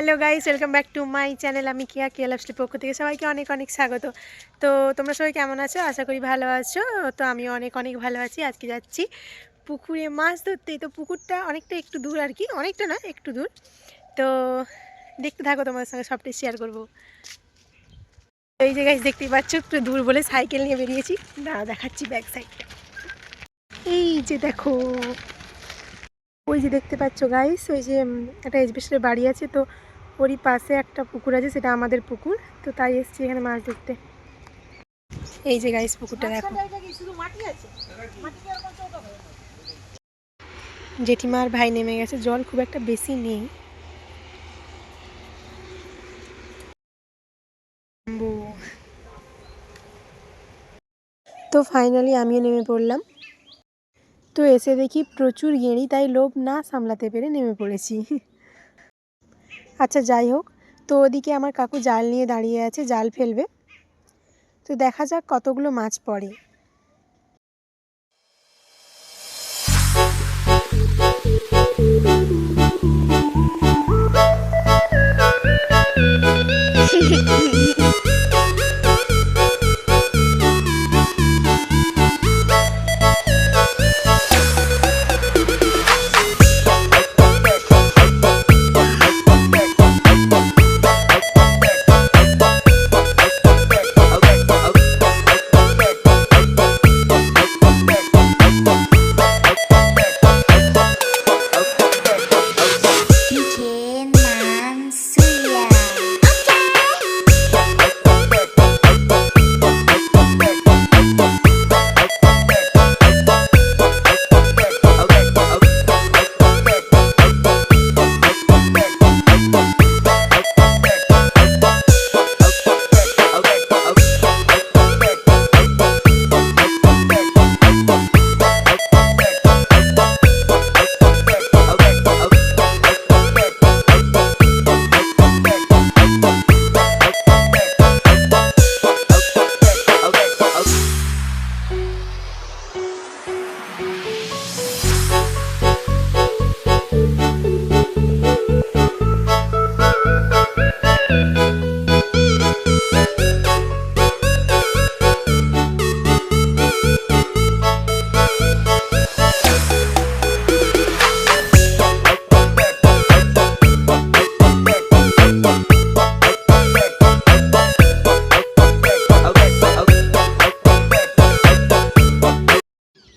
Hello guys, welcome back to my channel. আমি কিয়া কিয়া লাভস্টির পক্ষ থেকে সবাইকে অনেক অনেক স্বাগত। তো তোমরা সবাই কেমন আছো? আশা করি ভালো আছো। তো আমি অনেক অনেক ভালো আছি। আজকে যাচ্ছি পুকুরে মাছ ধরতে। তো পুকুরটা অনেকটা একটু দূর আর কি। অনেকটা না, একটু দূর। তো দেখতে থাকো, তোমাদের সঙ্গে সবটাই শেয়ার করব। এই যে গাইস দেখতেই পাচ্ছ, একটু দূর বলে সাইকেল নিয়ে বেরিয়েছি। দাঁড়া দেখাচ্ছি ব্যাক সাইডটা এই যে দেখো, ওই যে দেখতে পাচ্ছ গাইস ওই যে একটা এজবেস্টের বাড়ি আছে। তো ওরই পাশে একটা পুকুর আছে সেটা আমাদের পুকুর। তো তাই এসছি এখানে মাছ দেখতে এই যে গাইস পুকুরটা দেখো। জেঠিমার ভাই নেমে গেছে জল খুব একটা বেশি নেই। তো ফাইনালি আমিও নেমে পড়লাম। তো এসে দেখি প্রচুর গেঁড়ি তাই লোভ না সামলাতে পেরে নেমে পড়েছি। আচ্ছা যাই হোক। তো ওদিকে আমার কাকু জাল নিয়ে দাঁড়িয়ে আছে, জাল ফেলবে। তো দেখা যাক কতগুলো মাছ পড়ে।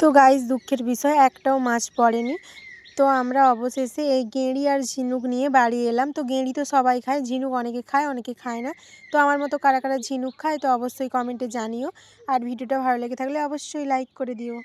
তো গাইস দুঃখের বিষয়, একটাও মাছ পড়েনি। তো আমরা অবশেষে এই গেঁড়ি আর ঝিনুক নিয়ে বাড়ি এলাম। তো গেঁড়ি তো সবাই খায়, ঝিনুক অনেকে খায় অনেকে খায় না। তো আমার মতো কারা কারা ঝিনুক খায়, তো অবশ্যই কমেন্টে জানিও। আর ভিডিওটা ভালো লেগে থাকলে অবশ্যই লাইক করে দিও।